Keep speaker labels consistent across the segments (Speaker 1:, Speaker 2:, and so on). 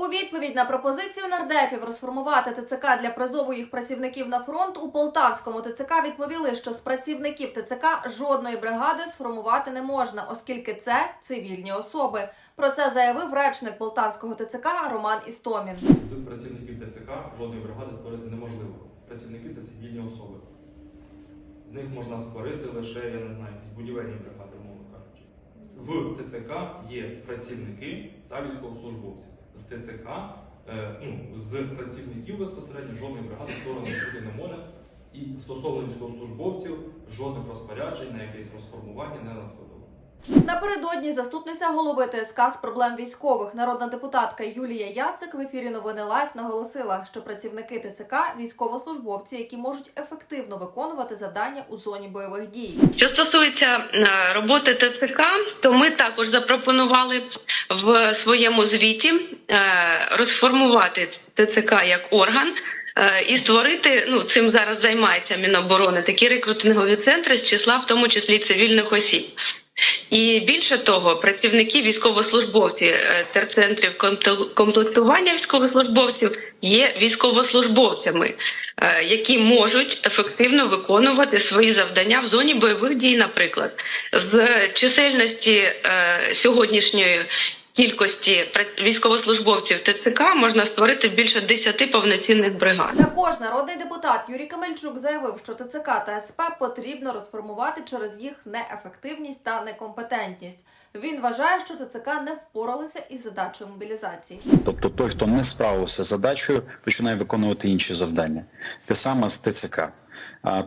Speaker 1: У відповідь на пропозицію нардепів розформувати ТЦК для призову їх працівників на фронт у Полтавському ТЦК відповіли, що з працівників ТЦК жодної бригади сформувати не можна, оскільки це цивільні особи. Про це заявив речник Полтавського ТЦК Роман Істомін.
Speaker 2: З працівників ТЦК жодної бригади створити неможливо. Працівники це цивільні особи. З них можна створити лише, я не знаю, будівельні бригади, умовно кажучи. В ТЦК є працівники та військовослужбовці. З ТЦК, е, ну, з працівників безпосередньо жодної бригади сторони бути не може. І стосовно військовослужбовців жодних розпоряджень на якесь розформування не надходило.
Speaker 1: Напередодні заступниця голови ТСК з проблем військових, народна депутатка Юлія Яцик в ефірі новини Лайф наголосила, що працівники ТЦК військовослужбовці, які можуть ефективно виконувати завдання у зоні бойових дій.
Speaker 3: Що стосується е, роботи ТЦК, то ми також запропонували в своєму звіті е, розформувати ТЦК як орган. е, І створити ну цим зараз займається Міноборони такі рекрутингові центри з числа, в тому числі цивільних осіб. І більше того, працівники військовослужбовці е, терцентрів комплектування військовослужбовців є військовослужбовцями, е, які можуть ефективно виконувати свої завдання в зоні бойових дій, наприклад, з чисельності е, сьогоднішньої. Кількості військовослужбовців ТЦК можна створити більше 10 повноцінних бригад.
Speaker 1: Також народний депутат Юрій Камельчук заявив, що ТЦК та СП потрібно розформувати через їх неефективність та некомпетентність. Він вважає, що ТЦК не впоралися із задачею мобілізації.
Speaker 4: Тобто той, хто не справився з задачею, починає виконувати інші завдання. Те саме з ТЦК.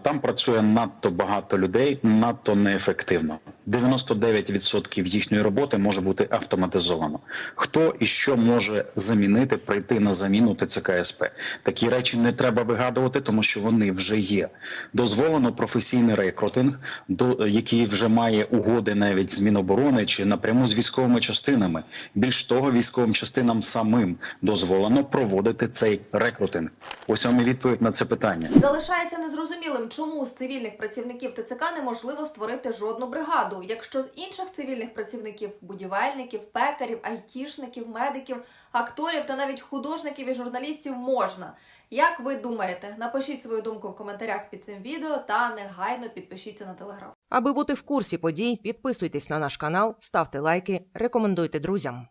Speaker 4: Там працює надто багато людей, надто неефективно. 99% їхньої роботи може бути автоматизовано. Хто і що може замінити, прийти на заміну ТЦК СП? Такі речі не треба вигадувати, тому що вони вже є. Дозволено професійний рекрутинг, до який вже має угоди навіть з Міноборони чи напряму з військовими частинами. Більш того, військовим частинам самим дозволено проводити цей рекрутинг. Ось вам і відповідь на це питання.
Speaker 1: Залишається незрозумілим, чому з цивільних працівників ТЦК неможливо створити жодну бригаду, якщо з інших цивільних працівників будівельників, пекарів, айтішників, медиків, акторів та навіть художників і журналістів можна. Як ви думаєте? Напишіть свою думку в коментарях під цим відео та негайно підпишіться на телеграм.
Speaker 5: Аби бути в курсі подій, підписуйтесь на наш канал, ставте лайки, рекомендуйте друзям.